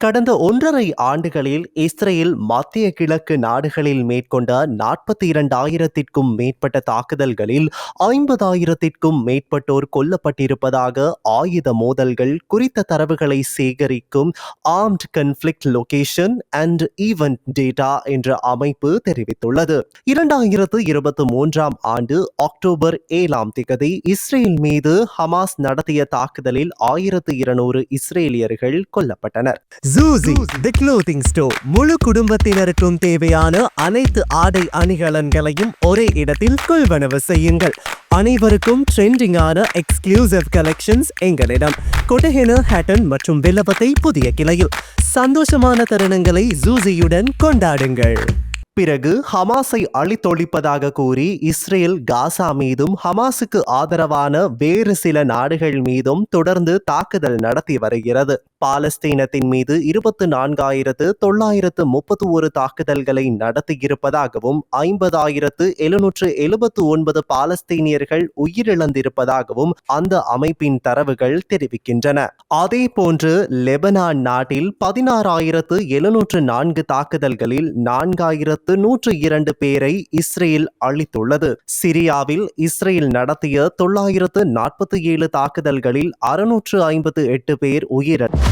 கடந்த ஒன்றரை ஆண்டுகளில் இஸ்ரேல் மத்திய கிழக்கு நாடுகளில் மேற்கொண்ட நாற்பத்தி இரண்டாயிரத்திற்கும் மேற்பட்ட தாக்குதல்களில் ஐம்பதாயிரத்திற்கும் மேற்பட்டோர் கொல்லப்பட்டிருப்பதாக ஆயுத மோதல்கள் குறித்த தரவுகளை சேகரிக்கும் armed conflict location and event data என்ற அமைப்பு தெரிவித்துள்ளது. இரண்டாயிரத்து இருபத்தி மூன்றாம் ஆண்டு அக்டோபர் ஏழாம் திகதி இஸ்ரேல் மீது ஹமாஸ் நடத்திய தாக்குதலில் ஆயிரத்து இருநூறு இஸ்ரேலியர்கள் கொல்லப்பட்டனர். ஜூசி தி க்ளோத்திங் ஸ்டோர் முழு குடும்பத்தினருக்கும் தேவையான அனைத்து ஆடை அணிகலன்களையும் ஒரே இடத்தில் கொள்வனவு செய்யுங்கள். அனைவருக்கும் ட்ரெண்டிங்கான எக்ஸ்க்ளூசிவ் கலெக்ஷன்ஸ் எங்களிடம். கொடஹென ஹேட்டன் மற்றும் வில்லபத்தை புதிய கிளையில். சந்தோஷமான தருணங்களை ஜூசியுடன் கொண்டாடுங்கள். பிறகு ஹமாஸை அழித்தொழிப்பதாக கூறி இஸ்ரேல் காசா மீதும் ஹமாஸுக்கு ஆதரவான வேறு சில நாடுகள் மீதும் தொடர்ந்து தாக்குதல் நடத்தி வருகிறது. பாலஸ்தீனத்தின் மீது இருபத்து நான்காயிரத்து தொள்ளாயிரத்து முப்பத்து ஒரு தாக்குதல்களை நடத்தியிருப்பதாகவும் ஐம்பதாயிரத்து எழுநூற்று எழுபத்து ஒன்பது பாலஸ்தீனியர்கள் உயிரிழந்திருப்பதாகவும் அந்த அமைப்பின் தரவுகள் தெரிவிக்கின்றன. அதே போன்று லெபனான் நாட்டில் பதினாறாயிரத்து எழுநூற்று நான்கு தாக்குதல்களில் நான்காயிரத்து நூற்று இரண்டு பேரை இஸ்ரேல் அளித்துள்ளது சிரியாவில் இஸ்ரேல் நடத்திய தொள்ளாயிரத்து நாற்பத்தி ஏழு தாக்குதல்களில் அறுநூற்று ஐம்பத்து எட்டு பேர் உயிரிழந்தனர்